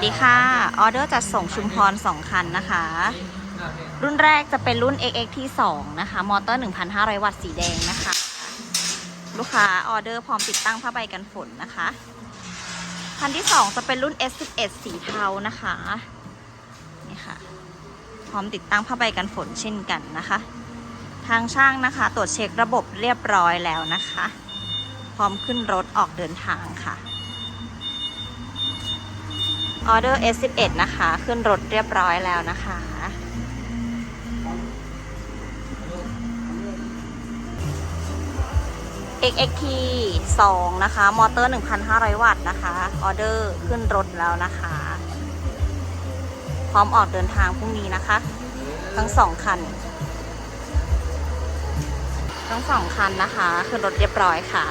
สวัสดีค่ะ ออเดอร์จัดส่งชุมพร 2 คันนะคะ รุ่นแรกจะเป็นรุ่น XX ที่ 2 นะคะ มอเตอร์ 1,500 วัตต์สีแดงนะคะ ลูกค้าออเดอร์พร้อมติดตั้งผ้าใบกันฝนนะคะ คันที่ 2 จะเป็นรุ่น S11 สีเทานะคะ นี่ค่ะ พร้อมติดตั้งผ้าใบกันฝนเช่นกันนะคะ ทางช่างนะคะ ตรวจเช็คระบบเรียบร้อยแล้วนะคะ พร้อมขึ้นรถออกเดินทางค่ะ ออเดอร์ S11 นะคะ ขึ้นรถเรียบร้อยแล้วนะคะ XXT 2 นะคะ มอเตอร์ 1,500 วัตต์นะคะ ออเดอร์ขึ้นรถแล้วนะคะ พร้อมออกเดินทางพรุ่งนี้นะคะ ทั้งสองคัน ทั้งสองคันนะคะ ขึ้นรถเรียบร้อยค่ะ